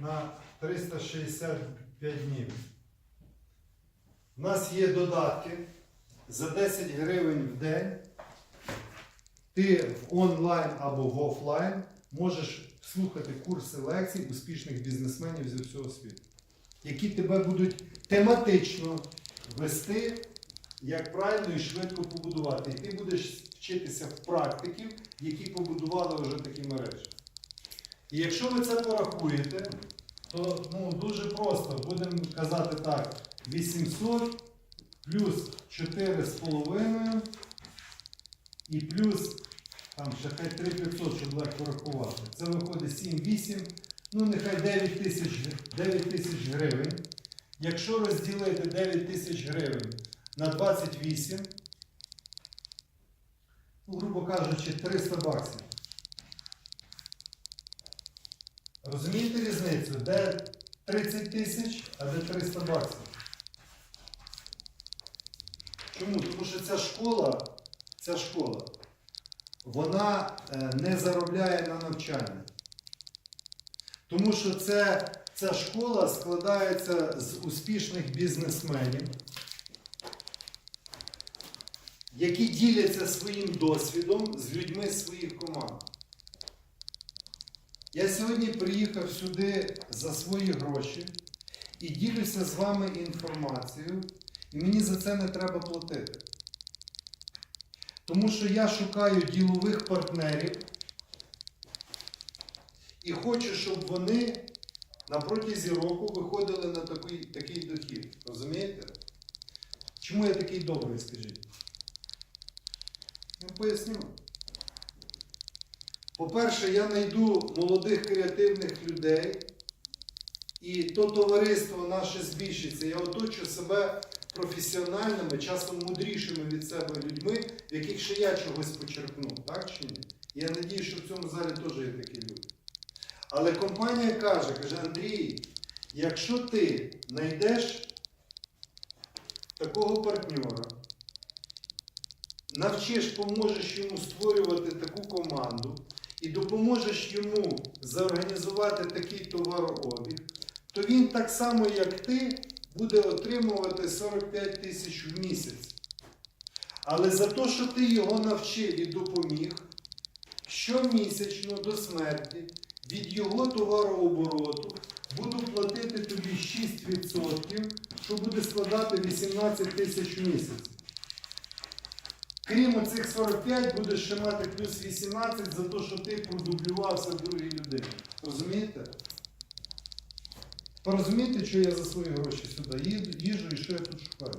на 365 днів. У нас є додатки за 10 гривень в день. Ти в онлайн або в офлайн можеш слухати курси лекцій успішних бізнесменів зі всього світу, які тебе будуть тематично вести, як правильно і швидко побудувати. І ти будеш вчитися в практиків, які побудували вже такі мережі. І якщо ви це порахуєте, то ну, дуже просто будемо казати так: 800 плюс 4,5 і плюс там ще хай 3500, щоб легко рахувати. Це виходить 7, 8, ну нехай 9 тисяч, 9 тисяч гривень. Якщо розділити 9 тисяч гривень на 28, ну, грубо кажучи, 300 баксів. Розумієте різницю? Де 30 тисяч, а де 300 баксів? Чому? Тому що ця школа, ця школа, вона е, не заробляє на навчання. Тому що це, ця школа складається з успішних бізнесменів, які діляться своїм досвідом з людьми своїх команд. Я сьогодні приїхав сюди за свої гроші і ділюся з вами інформацією, і мені за це не треба платити. Тому що я шукаю ділових партнерів і хочу, щоб вони на протязі року виходили на такий, такий дохід. Розумієте? Чому я такий добрий, скажіть? Я поясню. По-перше, я знайду молодих креативних людей, і то товариство наше збільшиться. Я оточу себе професіональними, часом мудрішими від себе людьми, в яких ще я чогось почерпну, так чи ні? Я надію, що в цьому залі теж є такі люди. Але компанія каже, каже, Андрій, якщо ти знайдеш такого партнера, навчиш, поможеш йому створювати таку команду допоможеш йому заорганізувати такий товарообіг, то він так само, як ти, буде отримувати 45 тисяч в місяць. Але за те, що ти його навчив і допоміг, щомісячно до смерті від його товарообороту буду платити тобі 6%, що буде складати 18 тисяч в місяць. Крім оцих 45, будеш ще мати плюс 18 за те, що ти продублювався в другій людині. Розумієте? Порозумієте, що я за свої гроші сюди їду- їжу і що я тут шукаю?